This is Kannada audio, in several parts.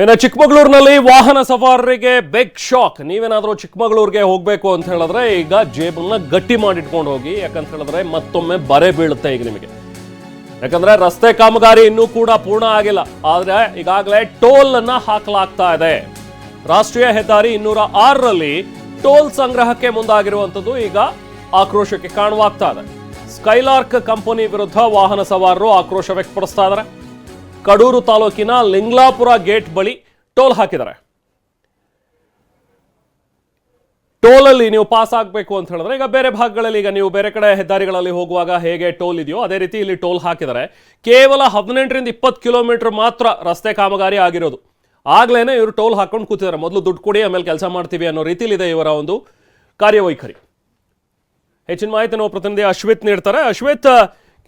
ಇನ್ನು ಚಿಕ್ಕಮಗಳೂರಿನಲ್ಲಿ ವಾಹನ ಸವಾರರಿಗೆ ಬೆಗ್ ಶಾಕ್ ನೀವೇನಾದರೂ ಚಿಕ್ಕಮಗಳೂರಿಗೆ ಹೋಗಬೇಕು ಅಂತ ಹೇಳಿದ್ರೆ ಈಗ ಜೇಬನ್ನ ಗಟ್ಟಿ ಮಾಡಿಟ್ಕೊಂಡು ಹೋಗಿ. ಯಾಕಂತ ಹೇಳಿದ್ರೆ ಮತ್ತೊಮ್ಮೆ ಬರೆ ಬೀಳುತ್ತೆ ಈಗ ನಿಮಗೆ. ಯಾಕಂದ್ರೆ ರಸ್ತೆ ಕಾಮಗಾರಿ ಇನ್ನೂ ಕೂಡ ಪೂರ್ಣ ಆಗಿಲ್ಲ. ಆದರೆ ಈಗಾಗಲೇ ಟೋಲ್ ಅನ್ನ ಹಾಕಲಾಗ್ತಾ ಇದೆ. ರಾಷ್ಟ್ರೀಯ ಹೆದ್ದಾರಿ ಇನ್ನೂರ ಆರರಲ್ಲಿ ಟೋಲ್ ಸಂಗ್ರಹಕ್ಕೆ ಮುಂದಾಗಿರುವಂತದ್ದು ಈಗ ಆಕ್ರೋಶಕ್ಕೆ ಕಾರಣವಾಗ್ತಾ ಇದೆ. ಸ್ಕೈಲಾರ್ಕ್ ಕಂಪನಿ ವಿರುದ್ಧ ವಾಹನ ಸವಾರರು ಆಕ್ರೋಶ ವ್ಯಕ್ತಪಡಿಸ್ತಾ ಇದ್ದಾರೆ. ಕಡೂರು ತಾಲೂಕಿನ ಲಿಂಗ್ಲಾಪುರ ಗೇಟ್ ಬಳಿ ಟೋಲ್ ಹಾಕಿದ್ದಾರೆ. ಟೋಲಲ್ಲಿ ನೀವು ಪಾಸ್ ಆಗಬೇಕು ಅಂತ ಹೇಳಿದ್ರೆ ಈಗ ಬೇರೆ ಭಾಗಗಳಲ್ಲಿ ಈಗ ನೀವು ಬೇರೆ ಕಡೆ ಹೆದ್ದಾರಿಗಳಲ್ಲಿ ಹೋಗುವಾಗ ಹೇಗೆ ಟೋಲ್ ಇದೆಯೋ ಅದೇ ರೀತಿ ಇಲ್ಲಿ ಟೋಲ್ ಹಾಕಿದ್ದಾರೆ. ಕೇವಲ ಹದಿನೆಂಟರಿಂದ ಇಪ್ಪತ್ತು ಕಿಲೋಮೀಟರ್ ಮಾತ್ರ ರಸ್ತೆ ಕಾಮಗಾರಿ ಆಗಿರೋದು. ಆಗ್ಲೇನೆ ಇವರು ಟೋಲ್ ಹಾಕೊಂಡು ಕೂತಿದ್ದಾರೆ. ಮೊದಲು ದುಡ್ಡು ಕೊಡಿ, ಆಮೇಲೆ ಕೆಲಸ ಮಾಡ್ತೀವಿ ಅನ್ನೋ ರೀತಿಲಿದೆ ಇವರ ಒಂದು ಕಾರ್ಯವೈಖರಿ. ಹೆಚ್ಚಿನ ಮಾಹಿತಿ ನಾವು ಪ್ರತಿನಿಧಿ ಅಶ್ವಿತ್ ನೀಡ್ತಾರೆ. ಅಶ್ವಿತ್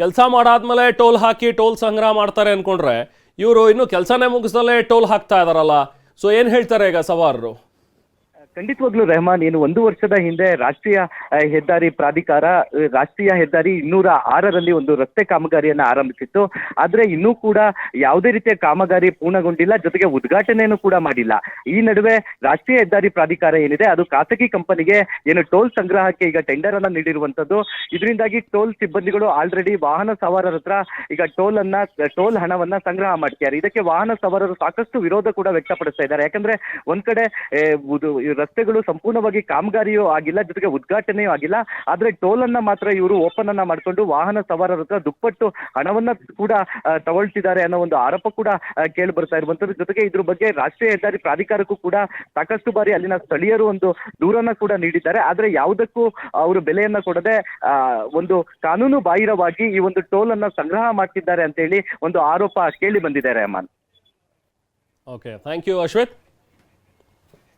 ಕೆಲಸ ಮಾಡಾದ್ಮೇಲೆ ಟೋಲ್ ಹಾಕಿ ಟೋಲ್ ಸಂಗ್ರಹ ಮಾಡ್ತಾರೆ ಅನ್ಕೊಂಡ್ರೆ ಇವರು ಇನ್ನು ಕೆಲಸನೇ ಮುಗಿಸ್ದಲ್ಲೇ ಟೋಲ್ ಹಾಕ್ತಾ ಇದಾರಲ್ಲ. ಸೊ ಏನು ಹೇಳ್ತಾರೆ ಈಗ ಸವಾರರು? ಖಂಡಿತವಾಗ್ಲೂ ರೆಹಮಾನ್ ಏನು ಒಂದು ವರ್ಷದ ಹಿಂದೆ ರಾಷ್ಟ್ರೀಯ ಹೆದ್ದಾರಿ ಪ್ರಾಧಿಕಾರ ರಾಷ್ಟ್ರೀಯ ಹೆದ್ದಾರಿ ಇನ್ನೂರ ಆರರಲ್ಲಿ ಒಂದು ರಸ್ತೆ ಕಾಮಗಾರಿಯನ್ನು ಆರಂಭಿಸಿತ್ತು. ಆದ್ರೆ ಇನ್ನೂ ಕೂಡ ಯಾವುದೇ ರೀತಿಯ ಕಾಮಗಾರಿ ಪೂರ್ಣಗೊಂಡಿಲ್ಲ, ಜೊತೆಗೆ ಉದ್ಘಾಟನೆಯನ್ನು ಕೂಡ ಮಾಡಿಲ್ಲ. ಈ ನಡುವೆ ರಾಷ್ಟ್ರೀಯ ಹೆದ್ದಾರಿ ಪ್ರಾಧಿಕಾರ ಏನಿದೆ, ಅದು ಖಾಸಗಿ ಕಂಪನಿಗೆ ಏನು ಟೋಲ್ ಸಂಗ್ರಹಕ್ಕೆ ಈಗ ಟೆಂಡರ್ ಅನ್ನ ನೀಡಿರುವಂತದ್ದು ಇದರಿಂದಾಗಿ ಟೋಲ್ ಸಿಬ್ಬಂದಿಗಳು ಆಲ್ರೆಡಿ ವಾಹನ ಸವಾರರ ಹತ್ರ ಈಗ ಟೋಲ್ ಅನ್ನ, ಟೋಲ್ ಹಣವನ್ನ ಸಂಗ್ರಹ ಮಾಡ್ತಿದ್ದಾರೆ. ಇದಕ್ಕೆ ವಾಹನ ಸವಾರರು ಸಾಕಷ್ಟು ವಿರೋಧ ಕೂಡ ವ್ಯಕ್ತಪಡಿಸ್ತಾ ಇದ್ದಾರೆ. ಯಾಕಂದ್ರೆ ಒಂದ್ ಕಡೆ ರಸ್ತೆಗಳು ಸಂಪೂರ್ಣವಾಗಿ ಕಾಮಗಾರಿಯೂ ಆಗಿಲ್ಲ, ಜೊತೆಗೆ ಉದ್ಘಾಟನೆಯೂ ಆಗಿಲ್ಲ. ಆದ್ರೆ ಟೋಲ್ ಅನ್ನ ಮಾತ್ರ ಇವರು ಓಪನ್ ಅನ್ನ ಮಾಡ್ಕೊಂಡು ವಾಹನ ಸವಾರರ ಹತ್ರ ದುಪ್ಪಟ್ಟು ಹಣವನ್ನ ಕೂಡ ತಗೊಳ್ತಿದ್ದಾರೆ ಅನ್ನೋ ಒಂದು ಆರೋಪ ಕೂಡ ಕೇಳಿ ಬರ್ತಾ ಇರುವಂತದ್ದು. ಜೊತೆಗೆ ಇದ್ರ ಬಗ್ಗೆ ರಾಷ್ಟ್ರೀಯ ಹೆದ್ದಾರಿ ಪ್ರಾಧಿಕಾರಕ್ಕೂ ಕೂಡ ಸಾಕಷ್ಟು ಬಾರಿ ಅಲ್ಲಿನ ಸ್ಥಳೀಯರು ಒಂದು ದೂರನ್ನ ಕೂಡ ನೀಡಿದ್ದಾರೆ. ಆದ್ರೆ ಯಾವುದಕ್ಕೂ ಅವರು ಬೆಲೆಯನ್ನ ಕೊಡದೆ ಒಂದು ಕಾನೂನು ಬಾಹಿರವಾಗಿ ಈ ಒಂದು ಟೋಲ್ ಅನ್ನ ಸಂಗ್ರಹ ಮಾಡ್ತಿದ್ದಾರೆ ಅಂತ ಹೇಳಿ ಒಂದು ಆರೋಪ ಕೇಳಿ ಬಂದಿದ್ದಾರೆ Aman okay thank you Ashwith.